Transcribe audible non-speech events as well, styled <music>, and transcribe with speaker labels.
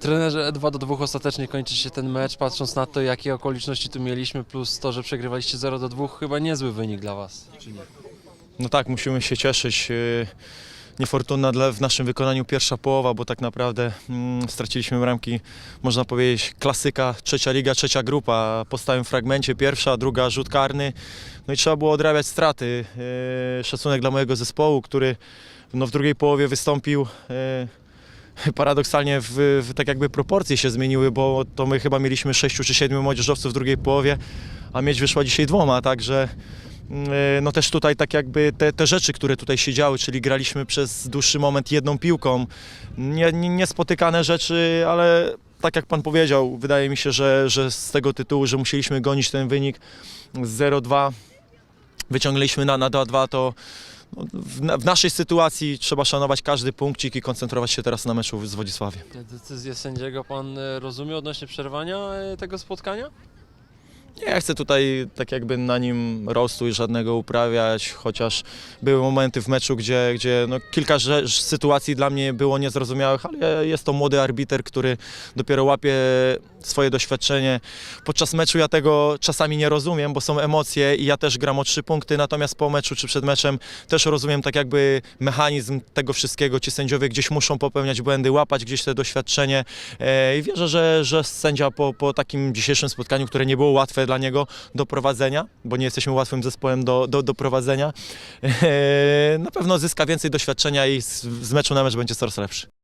Speaker 1: Trenerze, 2 do 2 ostatecznie kończy się ten mecz. Patrząc na to, jakie okoliczności tu mieliśmy, plus to, że przegrywaliście 0 do 2, chyba niezły wynik dla Was.
Speaker 2: No tak, musimy się cieszyć. Yy, Niefortunna dla, w naszym wykonaniu pierwsza połowa, bo tak naprawdę mm, straciliśmy bramki, można powiedzieć, klasyka, trzecia liga, trzecia grupa. Po stałym fragmencie pierwsza, druga rzut karny. No i trzeba było odrabiać straty. Yy, szacunek dla mojego zespołu, który no, w drugiej połowie wystąpił. Paradoksalnie w, w, tak jakby proporcje się zmieniły, bo to my chyba mieliśmy sześciu czy siedmiu młodzieżowców w drugiej połowie, a mieć wyszła dzisiaj dwoma, także e, no też tutaj tak jakby te, te rzeczy, które tutaj się działy, czyli graliśmy przez dłuższy moment jedną piłką, nie, nie, niespotykane rzeczy, ale tak jak Pan powiedział, wydaje mi się, że, że z tego tytułu, że musieliśmy gonić ten wynik z 0-2, wyciągnęliśmy na, na 2-2, to w, w naszej sytuacji trzeba szanować każdy punkcik i koncentrować się teraz na meczu z Wodzisławiem.
Speaker 1: Decyzję sędziego Pan e, rozumie odnośnie przerwania e, tego spotkania?
Speaker 2: Nie chcę tutaj tak jakby na nim rostu i żadnego uprawiać, chociaż były momenty w meczu, gdzie, gdzie no kilka rze- sytuacji dla mnie było niezrozumiałych, ale jest to młody arbiter, który dopiero łapie swoje doświadczenie. Podczas meczu ja tego czasami nie rozumiem, bo są emocje i ja też gram o trzy punkty, natomiast po meczu czy przed meczem też rozumiem tak jakby mechanizm tego wszystkiego. Ci sędziowie gdzieś muszą popełniać błędy, łapać gdzieś te doświadczenie E, I wierzę, że, że sędzia po, po takim dzisiejszym spotkaniu, które nie było łatwe dla niego do prowadzenia, bo nie jesteśmy łatwym zespołem do, do, do prowadzenia, <laughs> e, na pewno zyska więcej doświadczenia i z, z meczu na mecz będzie coraz lepszy.